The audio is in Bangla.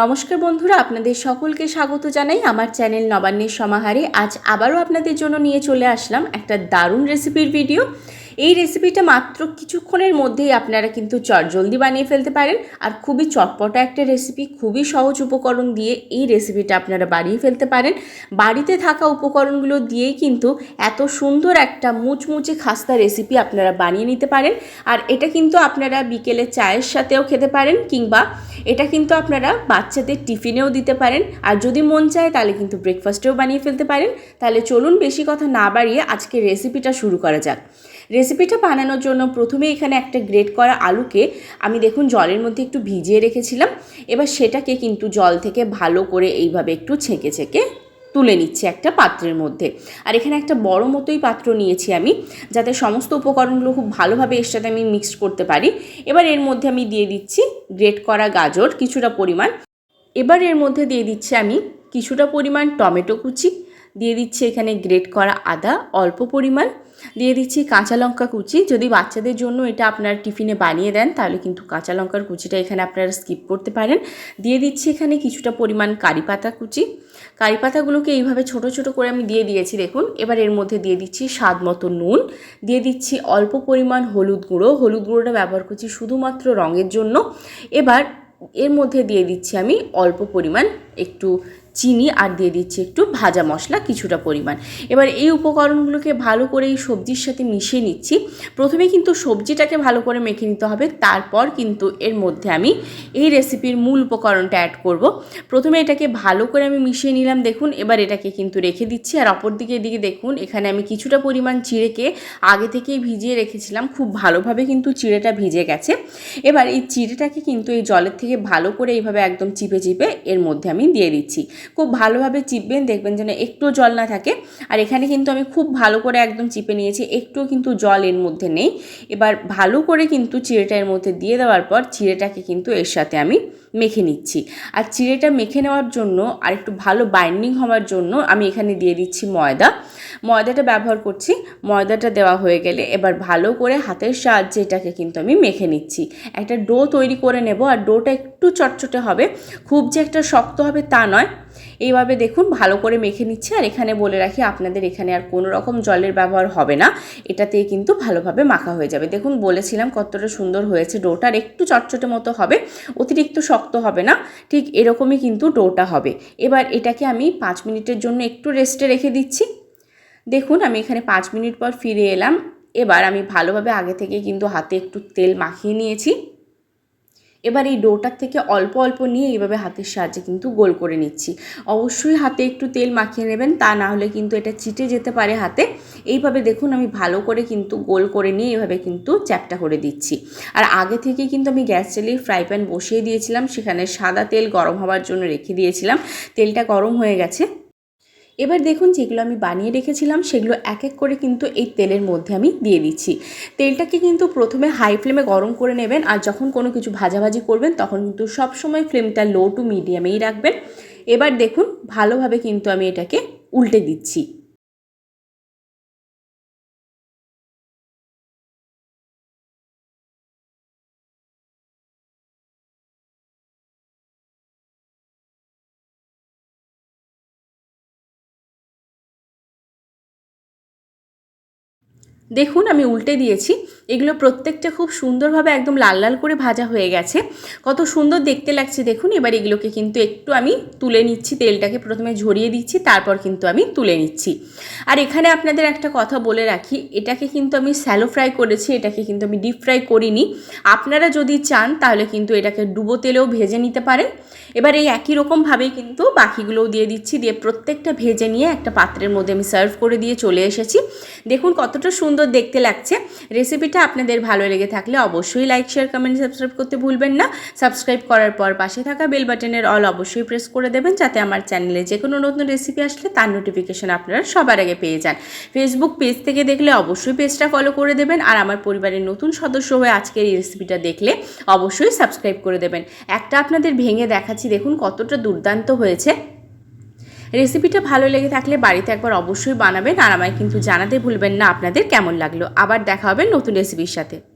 নমস্কার বন্ধুরা, আপনাদের সকলকে স্বাগত জানাই আমার চ্যানেল নবান্নের সমাহারে। আজ আবারও আপনাদের জন্য নিয়ে চলে আসলাম একটা দারুণ রেসিপির ভিডিও এই রেসিপিটা মাত্র কিছুক্ষণের মধ্যেই আপনারা কিন্তু চট জলদি বানিয়ে ফেলতে পারেন। আর খুবই চটপটা একটা রেসিপি খুবই সহজ উপকরণ দিয়ে এই রেসিপিটা আপনারা বানিয়ে ফেলতে পারেন। বাড়িতে থাকা উপকরণগুলো দিয়েই কিন্তু এত সুন্দর একটা মুচমুচে খাস্তা রেসিপি আপনারা বানিয়ে নিতে পারেন। আর এটা কিন্তু আপনারা বিকেলে চায়ের সাথেও খেতে পারেন কিংবা এটা কিন্তু আপনারা বাচ্চাদের টিফিনেও দিতে পারেন। আর যদি মন চায় তাহলে কিন্তু ব্রেকফাস্টেও বানিয়ে ফেলতে পারেন। তাহলে চলুন বেশি কথা না বাড়িয়ে আজকে রেসিপিটা শুরু করা যাক। রেসিপিটা বানানোর জন্য প্রথমে এখানে একটা গ্রেট করা আলুকে আমি দেখুন জলের মধ্যে একটু ভিজিয়ে রেখেছিলাম। এবার সেটাকে কিন্তু জল থেকে ভালো করে এইভাবে একটু ছেঁকে ছেঁকে তুলে নিচ্ছি একটা পাত্রের মধ্যে। আর এখানে একটা বড় মতোই পাত্র নিয়েছি আমি, যাতে সমস্ত উপকরণগুলো খুব ভালোভাবে এর সাথে আমি মিক্সড করতে পারি। এবার এর মধ্যে আমি দিয়ে দিচ্ছি গ্রেট করা গাজর কিছুটা পরিমাণ। এবার এর মধ্যে দিয়ে দিচ্ছি আমি কিছুটা পরিমাণ টমেটো কুচি। দিয়ে দিচ্ছি এখানে গ্রেট করা আদা, অল্প পরিমাণ। দিয়ে দিচ্ছি কাঁচা লঙ্কা কুচি। যদি বাচ্চাদের জন্য এটা আপনার টিফিনে বানিয়ে দেন, তাহলে কিন্তু কাঁচা লঙ্কার কুচিটা এখানে আপনারা স্কিপ করতে পারেন। দিয়ে দিচ্ছি এখানে কিছুটা পরিমাণ কারি পাতা কুচি। কারি পাতাগুলোকে এইভাবে ছোট ছোট করে আমি দিয়ে দিয়েছি, দেখুন। এবার এর মধ্যে দিয়ে দিচ্ছি স্বাদ মতো নুন। দিয়ে দিচ্ছি অল্প পরিমাণ হলুদ গুঁড়ো। হলুদ গুঁড়োটা ব্যবহার করছি শুধুমাত্র রঙের জন্য। এবার এর মধ্যে দিয়ে দিচ্ছি আমি অল্প পরিমাণ একটু চিনি আর দিয়ে দিচ্ছি একটু ভাজা মশলা কিছুটা পরিমাণ। এবার এই উপকরণগুলোকে ভালো করে এই সবজির সাথে মিশিয়ে নিচ্ছি। প্রথমে কিন্তু সবজিটাকে ভালো করে মেখে নিতে হবে। তারপর কিন্তু এর মধ্যে আমি এই রেসিপির মূল উপকরণটা অ্যাড করব। প্রথমে এটাকে ভালো করে আমি মিশিয়ে নিলাম। দেখুন, এবার এটাকে কিন্তু রেখে দিচ্ছি। আর অপর দিকে এদিকে দেখুন, এখানে আমি কিছুটা পরিমাণ চিড়েকে আগে থেকেই ভিজিয়ে রেখেছিলাম। খুব ভালোভাবে কিন্তু চিড়েটা ভিজে গেছে। এবার এই চিড়েটাকে কিন্তু এই জলের থেকে ভালো করে এইভাবে একদম চিপে চিপে এর মধ্যে আমি দিয়ে দিচ্ছি। খুব ভালোভাবে চিপবেন, দেখবেন যেন একটু জল না থাকে। আর এখানে কিন্তু আমি খুব ভালো করে একদম চিপে নিয়েছি, একটুও কিন্তু জল এর মধ্যে নেই। এবার ভালো করে কিন্তু চিড়েটা এর মধ্যে দিয়ে দেওয়ার পর চিড়েটাকে কিন্তু এর সাথে আমি মেখে নিচ্ছি। আর চিড়েটা মেখে নেওয়ার জন্য আর একটু ভালো বাইন্ডিং হওয়ার জন্য আমি এখানে দিয়ে দিচ্ছি ময়দা। ময়দাটা ব্যবহার করছি। ময়দাটা দেওয়া হয়ে গেলে এবার ভালো করে হাতের সাহায্যে এটাকে কিন্তু আমি মেখে নিচ্ছি। একটা ডো তৈরি করে নেব আর ডোটা একটু চটচটে হবে। খুব যে একটা শক্ত হবে তা নয়। এইভাবে দেখুন ভালো করে মেখে নিচ্ছে। আর এখানে বলে রাখি আপনাদের এখানে আর কোনো রকম জলের ব্যবহার হবে না। এটাতে কিন্তু ভালোভাবে মাখা হয়ে যাবে। দেখুন বলেছিলাম কতটা সুন্দর হয়েছে ডোটার একটু চটচটে মতো হবে। অতিরিক্ত শক্ত হবে না, ঠিক এরকমই কিন্তু ডোটা হবে। এবার এটাকে আমি পাঁচ মিনিটের জন্য একটু রেস্টে রেখে দিচ্ছি। দেখুন, আমি এখানে পাঁচ মিনিট পর ফিরে এলাম। এবার আমি ভালোভাবে আগে থেকে কিন্তু হাতে একটু তেল মাখিয়ে নিয়েছি। এবার এই ডোটার থেকে অল্প অল্প নিয়ে এইভাবে হাতের সাহায্যে কিন্তু গোল করে নিচ্ছি। অবশ্যই হাতে একটু তেল মাখিয়ে নেবেন, তা না হলে কিন্তু এটা চিটে যেতে পারে হাতে। এইভাবে দেখুন আমি ভালো করে কিন্তু গোল করে নিয়ে এভাবে কিন্তু চ্যাপটা করে দিচ্ছি। আর আগে থেকে কিন্তু আমি গ্যাস চালিয়ে ফ্রাই প্যান বসিয়ে দিয়েছিলাম, সেখানে সাদা তেল গরম হওয়ার জন্য রেখে দিয়েছিলাম। তেলটা গরম হয়ে গেছে। এবার দেখুন যেগুলো আমি বানিয়ে রেখেছিলাম, সেগুলো এক এক করে কিন্তু এই তেলের মধ্যে আমি দিয়ে দিচ্ছি। তেলটাকে কিন্তু প্রথমে হাই ফ্লেমে গরম করে নেবেন, আর যখন কোনো কিছু ভাজাভাজি করবেন, তখন কিন্তু সবসময় ফ্লেমটা লো টু মিডিয়ামেই রাখবেন। এবার দেখুন ভালোভাবে কিন্তু আমি এটাকে উল্টে দিচ্ছি। দেখুন, আমি উল্টে দিয়েছি। এগুলো প্রত্যেকটা খুব সুন্দরভাবে একদম লাল লাল করে ভাজা হয়ে গেছে। কত সুন্দর দেখতে লাগছে, দেখুন। এবার এগুলোকে কিন্তু একটু আমি তুলে নিচ্ছি, তেলটাকে প্রথমে ঝরিয়ে দিচ্ছি, তারপর কিন্তু আমি তুলে নিচ্ছি। আর এখানে আপনাদের একটা কথা বলে রাখি, এটাকে কিন্তু আমি স্যালো ফ্রাই করেছি, এটাকে কিন্তু আমি ডিপ ফ্রাই করিনি। আপনারা যদি চান, তাহলে কিন্তু এটাকে ডুবো তেলেও ভেজে নিতে পারেন। এবার এই একই রকমভাবেই কিন্তু বাকিগুলোও দিয়ে দিচ্ছি, দিয়ে প্রত্যেকটা ভেজে নিয়ে একটা পাত্রের মধ্যে আমি সার্ভ করে দিয়ে চলে এসেছি। দেখুন, কতটা সুন্দর দেখতে লাগছে। রেসিপিটা আপনাদের ভালো লেগে থাকলে অবশ্যই লাইক শেয়ার কমেন্ট সাবস্ক্রাইব করতে ভুলবেন না। সাবস্ক্রাইব করার পর পাশে থাকা বেল বাটনের অল অবশ্যই প্রেস করে দেবেন যাতে আমার চ্যানেলে যে কোনো নতুন রেসিপি আসলে তার নোটিফিকেশন আপনারা সবার আগে পেয়ে যান। ফেসবুক পেজ থেকে দেখলে অবশ্যই পেজটা ফলো করে দেবেন আর আমার পরিবারের নতুন সদস্য হয়ে আজকের এই রেসিপিটা দেখলে অবশ্যই সাবস্ক্রাইব করে দেবেন। একটা আপনাদের ভেঙে দেখাচ্ছি, দেখুন কতটা দুর্দান্ত হয়েছে। রেসিপিটা ভালো লেগে থাকলে বাড়িতে একবার অবশ্যই বানাবেন আর আমায় কিন্তু জানাতে ভুলবেন না আপনাদের কেমন লাগল। আবার দেখা হবে নতুন রেসিপির সাথে।